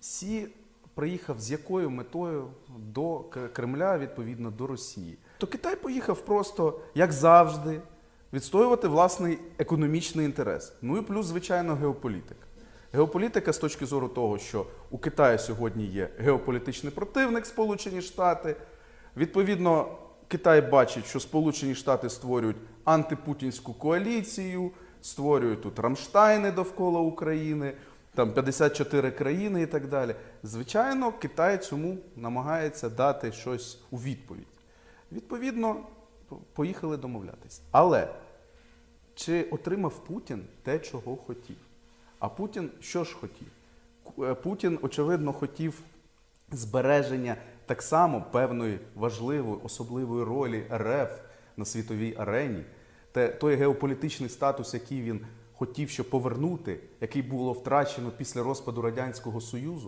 Сі приїхав з якою метою до Кремля, відповідно до Росії. То Китай поїхав просто, як завжди, відстоювати власний економічний інтерес. Ну і плюс, звичайно, геополітика. Геополітика з точки зору того, що у Китаю сьогодні є геополітичний противник Сполучені Штати. Відповідно, Китай бачить, що Сполучені Штати створюють антипутінську коаліцію, створюють тут Рамштайни довкола України, там 54 країни і так далі. Звичайно, Китай цьому намагається дати щось у відповідь. Відповідно, поїхали домовлятися. Але чи отримав Путін те, чого хотів? А Путін що ж хотів? Е, Путін, очевидно, хотів збереження так само певної важливої особливої ролі РФ на світовій арені, те, той геополітичний статус, який він хотів ще повернути, який було втрачено після розпаду Радянського Союзу.